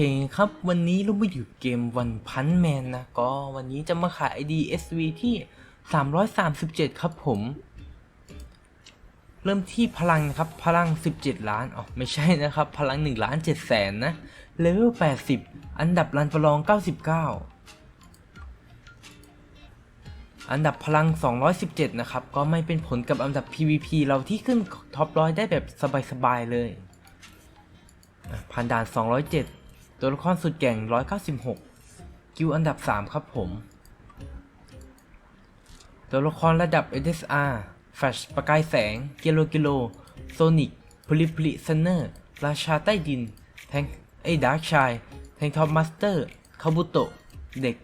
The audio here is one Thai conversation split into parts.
คครับ วันนี้เรามาอยู่เกมวันพันแมนนะ ก็วันนี้จะมาขาย ID SV ที่ 337 ครับผม เริ่มที่พลังนะครับ พลัง 17 ล้านอ๋อไม่ใช่นะครับ พลัง 1 ล้าน7แสนนะเลเวล 80 อันดับรันประลอง 99 อันดับพลัง 217 นะครับ ก็ไม่เป็นผลกับอันดับ PVP เราที่ขึ้นท็อปร้อยได้แบบสบายๆเลยผ่านด่าน 207 ตัวละครสุดแก่ง 196 กิวอันดับ 3 ครับผม ตัวละครระดับ SSR แฟชประกายแสงเกโลกิโล โซนิกพลิพลิซันเนอร์ ราชาใต้ดิน แทงไอ้ดาร์กชาย แทงทอปมาสเตอร์ คาบุโตะ เด็ก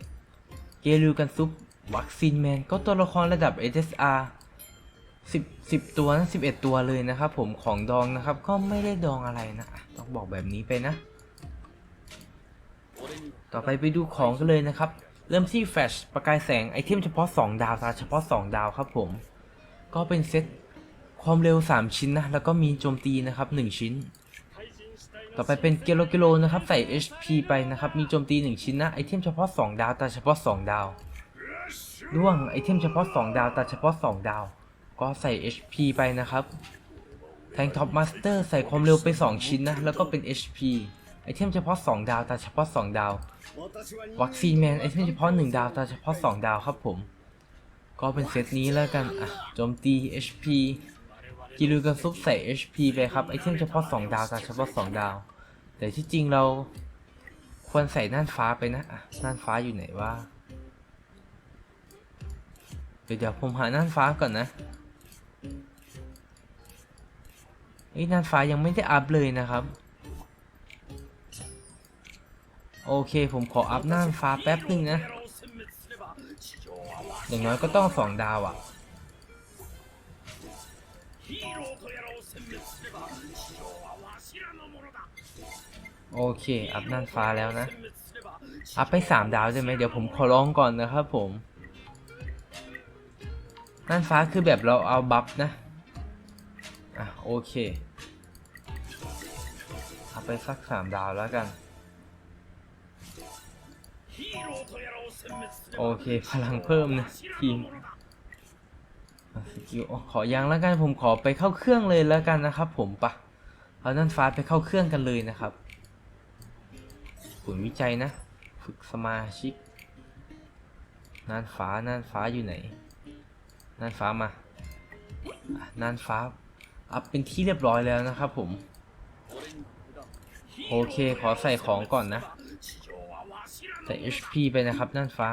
เกลิวกันซุป วัคซีนแมน ก็ตัวละครระดับ SSR 10 10 ตัวนะ11 ตัวเลยนะครับผมของดองนะครับ ก็ไม่ได้ดองอะไรนะ ต้องบอกแบบนี้ไปนะ ต่อไปไปดูของกันเลยนะครับ เริ่มที่แฟลชประกายแสงไอเทมเฉพาะ 2 ดาวตาเฉพาะ 2 ดาวครับผม ก็เป็นเซตความเร็ว 3 ชิ้นนะ แล้วก็มีโจมตีนะครับ 1 ชิ้น ต่อไปเป็นเกโลกิโลนะครับ ใส่ HP ไปนะครับ มีโจมตี 1 ชิ้นนะ ไอเทมเฉพาะ 2 ดาวตาเฉพาะ 2 ดาวด้วงไอเทมเฉพาะ 2 ดาวตาเฉพาะ 2 ดาว ก็ใส่ HP ไปนะครับแทงท็อปมาสเตอร์ใส่ความเร็วไป 2 ชิ้นนะ แล้วก็เป็น HP ไอเทมเฉพาะ 2 ดาวตาเฉพาะ 2 ดาว วัคซีนแมนไอเทมเฉพาะ 1 ดาวตาเฉพาะ 2 ดาวครับผม ก็เป็นเซตนี้แล้วกัน อะโจมตี HP กิลูกันซุปใส่ HP ไปครับ ไอเทมเฉพาะ 2 ดาวตาเฉพาะ 2 ดาว แต่ที่จริงเราควรใส่น่านฟ้าไปนะอะน่านฟ้าอยู่ไหนวะเดี๋ยวเดี๋ยวผมหาน่านฟ้าก่อนนะไอ้ยน่านฟ้ายังไม่ได้อัพเลยนะครับ โอเคผมขออัพน่านฟ้าแป๊บหนึ่งนะ อย่างน้อยก็ต้องสองดาวอะ่ะ โอเค อัพน่านฟ้าแล้วนะ อัพไปสามดาวได้ไหมเดี๋ยวผมขอลองก่อนนะครับผมน่านฟ้าคือแบบเราเอาบัฟนะ อะ โอเค เอาไปสักสามดาวแล้วกัน โอเค พลังเพิ่มนะทีมอะสกิลอ๋อขอยังแล้วกันผมขอไปเข้าเครื่องเลยแล้วกันนะครับ ผมปะเอานั่นฟ้าไปเข้าเครื่องกันเลยนะครับผลวิจัยนะ ฝึกสมาชิกน่านฟ้าน่านฟ้าอยู่ไหนน่านฟ้ามาน่านฟ้าอัพเป็นที่เรียบร้อยแล้วนะครับผม โอเคขอใส่ของก่อนนะ ใส่ HP ไปนะครับน่านฟ้า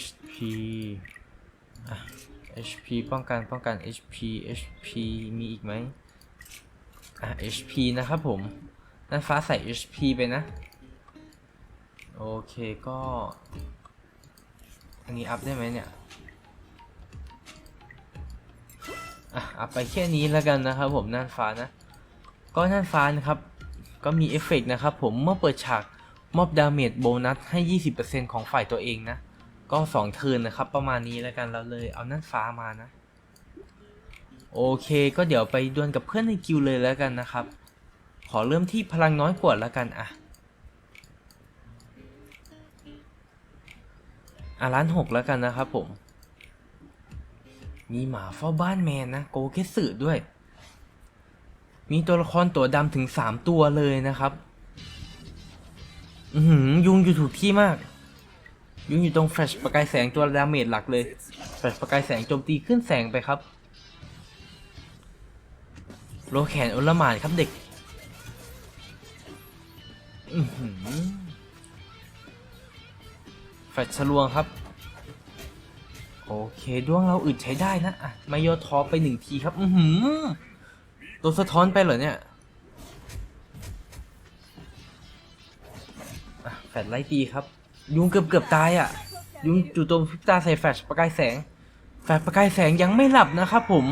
HP อะ HP ป้องกันป้องกัน HP HP มีอีกไหมอะ HP นะครับผมน่านฟ้าใส่ HP ไปนะ โอเคก็ อันนี้อัพได้ไหมเนี่ยอะอัพไปแค่นี้แล้วกันนะครับผมน่านฟ้านะ ก็น่านฟ้านะครับ ก็มีเอฟเฟกต์นะครับผมเมื่อเปิดฉาก มอบดาเมจโบนัสให้ 20%ของฝ่ายตัวเองนะ ก็2เทิร์นนะครับ ประมาณนี้แล้วกันเราเลยเอานั่นฟ้ามานะ โอเค ก็เดี๋ยวไปดวลกับเพื่อนในกิวเลยแล้วกันนะครับ ขอเริ่มที่พลังน้อยกว่าแล้วกันอะอะล้านหกแล้วกันนะครับผม มีหมาเฝ้าบ้านแมนนะ โกเคสึด้วย มีตัวละครตัวดำถึง 3 ตัวเลยนะครับ อือหือยุงอยู่ถูกที่มาก ยุงอยู่ตรงแฟลชประกายแสงตัวดาเมจหลักเลยแฟลชประกายแสงโจมตีขึ้นแสงไปครับ โลแขนโอลมานครับเด็ก อือหือแฟลชชลวงครับ โอเคดวงเราอึดใช้ได้นะอะมาโยทอไปหนึ่งทีครับ อือหือตัวสะท้อนไปเหรอเนี่ย แฟลชไล่ตีครับ ยุงเกือบเกือบตายอะ ยุงจู่โจมพิบตาใส่แฟลชประกายแสง แฟลชประกายแสงยังไม่หลับนะครับผม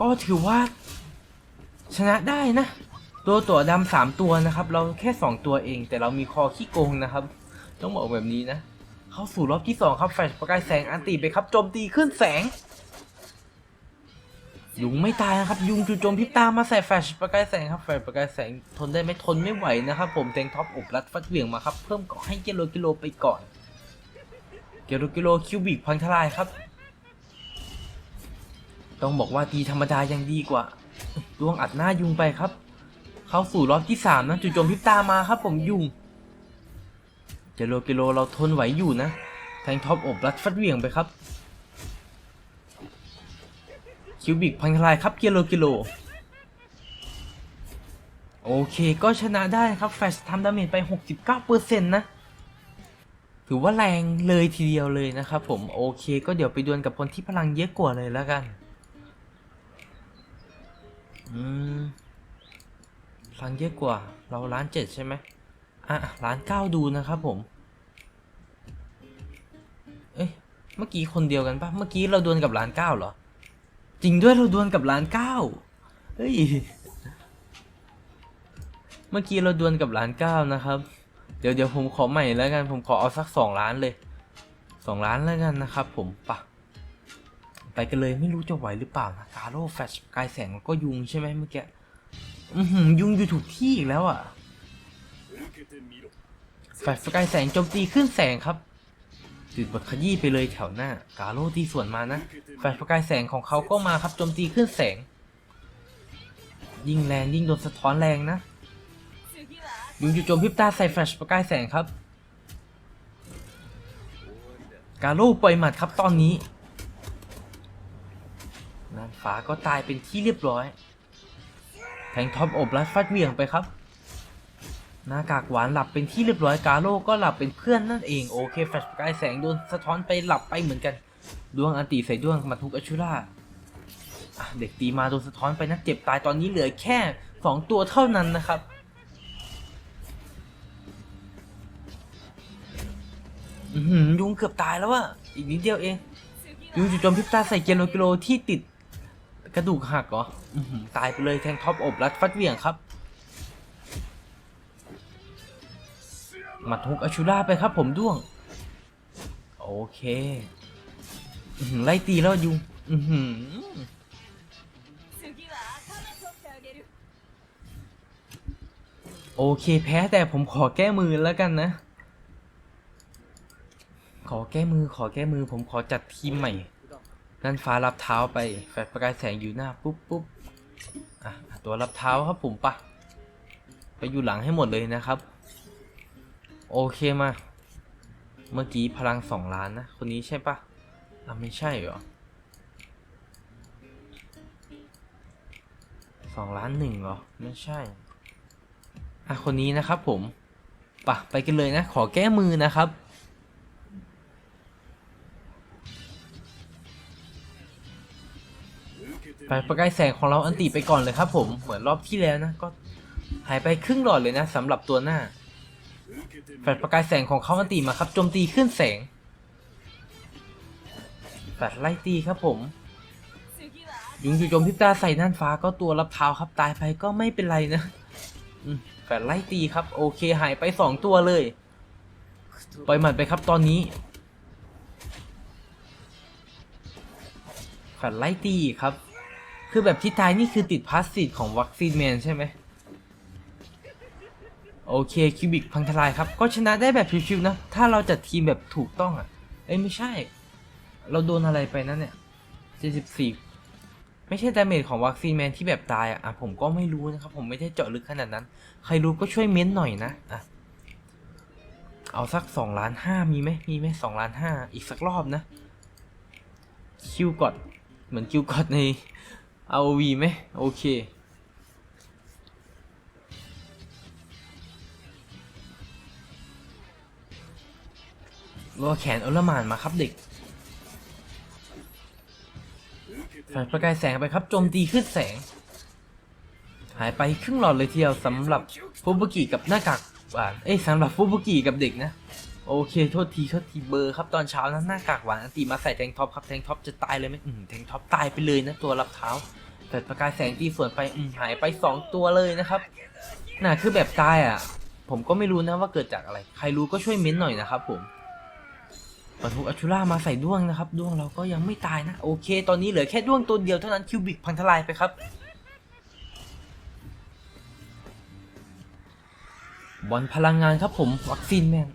ก็ถือว่า ชนะได้นะ ตัวตัวดำสามตัวนะครับ เราแค่สองตัวเอง แต่เรามีคอขี้โกงนะครับ ต้องบอกแบบนี้นะ เข้าสู่รอบที่สองครับแฟลชประกายแสงอันตีไปครับโจมตีขึ้นแสง ยุงไม่ตายนะครับ ยุงจู่โจมพิบตามาใส่แฟลชประกายแสงครับแฟลชประกายแสงทนได้ไหมทนไม่ไหวนะครับ ผมแทงท็อปอบรัดฟัดเหวี่ยงมาครับ เพิ่มเกาะให้เกโลกิโลไปก่อนเกโลกิโลคิวบิกพังทลายครับ ต้องบอกว่าตีธรรมดายังดีกว่าดวงอัดหน้ายุงไปครับ เข้าสู่รอบที่สามนะจู่โจมพิบตามาครับ ผมยุงเกโลกิโลเราทนไหวอยู่นะแทงท็อปอบรัดฟัดเหวี่ยงไปครับ คิวบิกพังทลายครับกิโลกิโล โอเคก็ชนะได้ครับแฟชทำดาเมจไป 69%นะถือว่าแรงเลยทีเดียวเลยนะครับผมโอเคก็เดี๋ยวไปดวลกับคนที่พลังเยอะกว่าเลยแล้วกันอืมพลังเยอะกว่า เราล้านเจ็ดใช่ไหมอะล้านเก้าดูนะครับผมเอ้ยเมื่อกี้คนเดียวกันปะเมื่อกี้เราดวลกับล้านเก้าเหรอ จริงด้วยเราดวลกับล้านเก้าเฮ้ย เมื่อกี้เราดวลกับล้านเก้านะครับ เดี๋ยวเดี๋ยวผมขอใหม่แล้วกันผมขอเอาสักสองล้านเลยสองล้านแล้วกันนะครับ ผมปะไปกันเลยไม่รู้จะไหวหรือเปล่านะกาโร่แฟชกายแสงแล้วก็ยุงใช่ไหมเมื่อกี้ยุงอยู่ถูกที่อีกแล้วอะแฟชกายแสงโจมตีขึ้นแสงครับ จุดบทขยี้ไปเลยแถวหน้า กาโร่ตีส่วนมานะ แฟลชประกายแสงของเขาก็มาครับโจมตีขึ้นแสง ยิ่งแรงยิ่งโดนสะท้อนแรงนะยุงจู่โจมพิบตาใส่แฟลชประกายแสงครับ กาโร่ปล่อยหมัดครับตอนนี้นานฟ้าก็ตายเป็นที่เรียบร้อย แทงท็อปอบรัดฟัดเหวี่ยงไปครับ หน้ากากหวานหลับเป็นที่เรียบร้อยกาโร่ก็หลับเป็นเพื่อนนั่นเองโอเคแฟลชกายแสงโดนสะท้อนไปหลับไปเหมือนกันดวงอันติใส่ดวงมาทุกอชุราอะเด็กตีมาโดนสะท้อนไปนะเจ็บตายตอนนี้เหลือแค่สองตัวเท่านั้นนะครับอยุงเกือบตายแล้วอะอีกนิดเดียวเองยุงจู่โจมพิบตาใส่เกโลกิโลที่ติดกระดูกหักเหรออตายไปเลยแทงท็อปอบรัดฟัดเหวี่ยงครับ มาทุกอชุราไปครับผมด้วง โอเคไล่ตีแล้วยุงโอเคแพ้แต่ผมขอแก้มือแล้วกันนะ ขอแก้มือขอแก้มือ ผมขอจัดทีมใหม่นั่นฟ้ารับเท้าไปแฟลชประกายแสงอยู่หน้าปุ๊บปุ๊บตัวรับเท้าครับผมปะไปอยู่หลังให้หมดเลยนะครับ โอเคมา เมื่อกี้พลังสองล้านนะ คนนี้ใช่ปะอะไม่ใช่เหรอสองล้านหนึ่งเหรอ ไม่ใช่ อะ คนนี้นะครับผมปะไปกันเลยนะ ขอแก้มือนะครับ ไปประกายแสงของเราอันติไปก่อนเลยครับผม เหมือนรอบที่แล้วนะ ก็หายไปครึ่งหลอดเลยนะสำหรับตัวหน้า แฟลชประกายแสงของเขาอันติมาครับโจมตีขึ้นแสงแฟลชไล่ตีครับผม ยุงจู่โจมพิบตาใส่น่านฟ้าก็ตัวรับเท้าครับตายไปก็ไม่เป็นไรนะแฟลชไล่ตีครับ โอเคหายไปสองตัวเลยปล่อยหมัดไปครับตอนนี้แฟลชไล่ตีครับ คือแบบที่ตายนี่คือติดพาสซีฟของวัคซีนแมนใช่ไหม โอเคคิวบิกพังทลายครับ ก็ชนะได้แบบชิวๆนะ ถ้าเราจัดทีมแบบถูกต้องอะ เอ้ยไม่ใช่ เราโดนอะไรไปนั่นเนี่ย74 ไม่ใช่ดาเมจของวัคซีนแมนที่แบบตายอะอะผมก็ไม่รู้นะครับ ผมไม่ได้เจาะลึกขนาดนั้น ใครรู้ก็ช่วยเม้นหน่อยนะอะเอาสักสองล้านห้ามีไหมมีไหมสองล้านห้าอีกสักรอบนะ คิวกดเหมือนคิวกดใน ROV ไหมโอเค รอแขนอลมานมาครับเด็กแสงประกายแสงไปครับโจมตีขึ้นแสง หายไปครึ่งหลอดเลยทีเดียวสำหรับฟูบุกิกับหน้ากากหวานเอ้ยสำหรับฟูบุกิกับเด็กนะ โอเคโทษทีโทษทีเบอร์ครับตอนเช้านะหน้ากากหวานอันตีมาใส่แทงท็อปครับแทงท็อปจะตายเลยไหมอืมแทงท็อปตายไปเลยนะตัวรับเท้าแต่ประกายแสงตีส่วนไปอืมหายไปสองตัวเลยนะครับน่ะคือแบบตายอะ ผมก็ไม่รู้นะว่าเกิดจากอะไร ใครรู้ก็ช่วยเม้นหน่อยนะครับผม บรรทุอัชชูล่ามาใส่ด้วงนะครับ ด้วงเราก็ยังไม่ตายนะ โอเค ตอนนี้เหลือแค่ด้วงตัวเดียวเท่านั้นคิวบิกพังทลายไปครับ บอลพลังงานครับผม วัคซีนแม่ง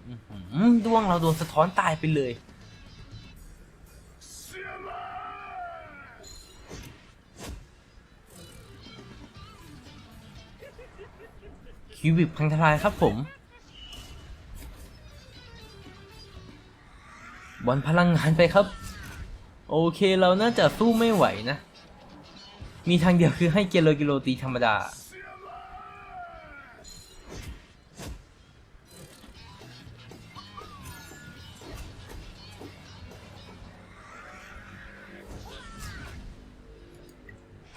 ด้วงเราโดนสะท้อนตายไปเลยคิวบิกพังทลายครับผม บอลพลังงานไปครับ โอเคเราน่าจะสู้ไม่ไหวนะ มีทางเดียวคือให้เกโลกิโลตีธรรมดา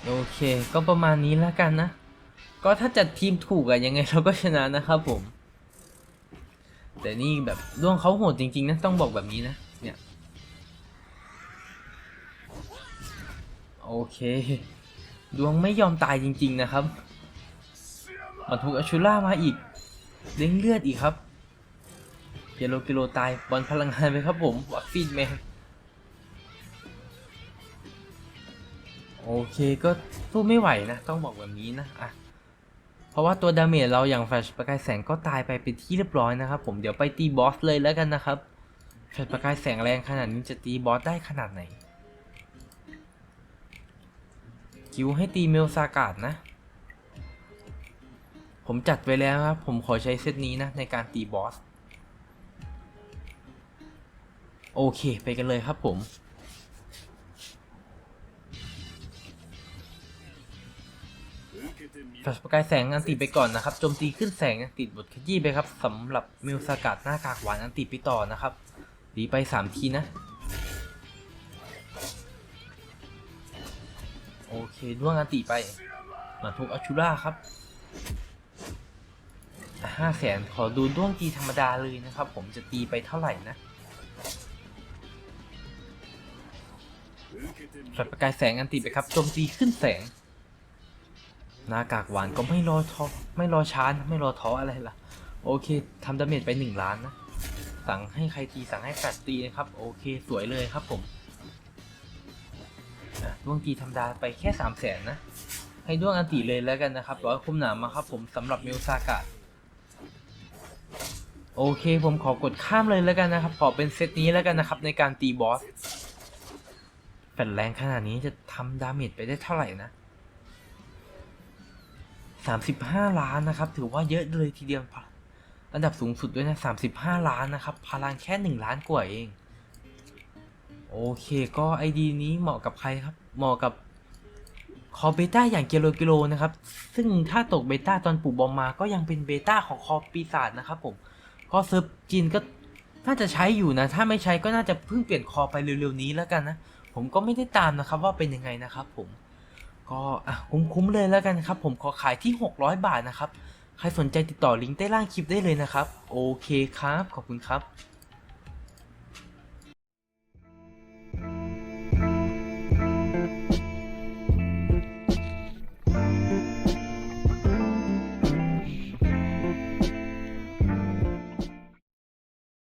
โอเคก็ประมาณนี้แล้วกันนะ ก็ถ้าจัดทีมถูกอะยังไงเราก็ชนะนะครับผมแต่นี่แบบดวงเขาโหดจริงๆนะ ต้องบอกแบบนี้นะ เนี่ย โอเค ดวงไม่ยอมตายจริง ๆ นะครับมาถูกอาชูล่ามาอีกเล้งเลือดอีกครับเยโลกิโลตายบอลพลังงานไปครับผมวัคซีนแมนโอเคก็สู้ไม่ไหวนะ ต้องบอกแบบนี้นะอะเพราะว่าตัวดาเมจเราอย่างแฟลชประกายแสงก็ตายไปเป็นที่เรียบร้อยนะครับผมเดี๋ยวไปตีบอสเลยแล้วกันนะครับ แฟลชประกายแสงแรงขนาดนี้จะตีบอสได้ขนาดไหน คิวให้ตีเมลซากาดนะ ผมจัดไว้แล้วครับ ผมขอใช้เซตนี้นะ ในการตีบอส โอเค ไปกันเลยครับผมแฟลชประกายแสงอันติไปก่อนนะครับโจมตีขึ้นแสงติดบทขยี้ไปครับสำหรับมิวสกัดหน้ากากหวานอันติไปต่อนะครับ ดีไป3ทีนะ โอเคด้วงอันติไป มาทุกอาชูล่าครับห้าแสนขอดูด้วงตีธรรมดาเลยนะครับ ผมจะตีไปเท่าไหร่นะแฟลชประกายแสงอันติไปครับโจมตีขึ้นแสง หน้ากากหวานก็ไม่รอท้อไม่รอช้านไม่รอท้ออะไรล่ะ โอเคทำดาเมจไปหนึ่งล้านนะ สั่งให้ใครตีสั่งให้แฟดตีนะครับ โอเคสวยเลยครับผมอะดวงตีธรรมดาไปแค่สามแสนนะ ให้ดวงอันติเลยแล้วกันนะครับร้อยคุ้มหนามมาครับผมสำหรับมิวซากะโอเคผมขอกดข้ามเลยแล้วกันนะครับ ขอเป็นเซตนี้แล้วกันนะครับในการตีบอสแฟดแรงขนาดนี้จะทำดาเมจไปได้เท่าไหร่นะสามสิบห้าล้านนะครับ ถือว่าเยอะเลยทีเดียว อันดับสูงสุดด้วยนะสามสิบห้าล้านนะครับ พลังแค่หนึ่งล้านกว่าเอง โอเค ก็ไอดีนี้เหมาะกับใครครับ เหมาะกับคอเบต้าอย่างเกโลกิโลนะครับ ซึ่งถ้าตกเบต้าตอนปู่บอมมาก็ยังเป็นเบต้าของคอปีศาจนะครับผมก็เซิร์ฟจีนก็น่าจะใช้อยู่นะ ถ้าไม่ใช้ก็น่าจะเพิ่งเปลี่ยนคอไปเร็วๆนี้แล้วกันนะ ผมก็ไม่ได้ตามนะครับว่าเป็นยังไงนะครับผม ก็อะคุ้มๆเลยแล้วกันครับ ผมขอขายที่ 600 บาทนะครับ ใครสนใจติดต่อลิงก์ใต้ล่างคลิปได้เลยนะครับ โอเคครับ ขอบคุณครับ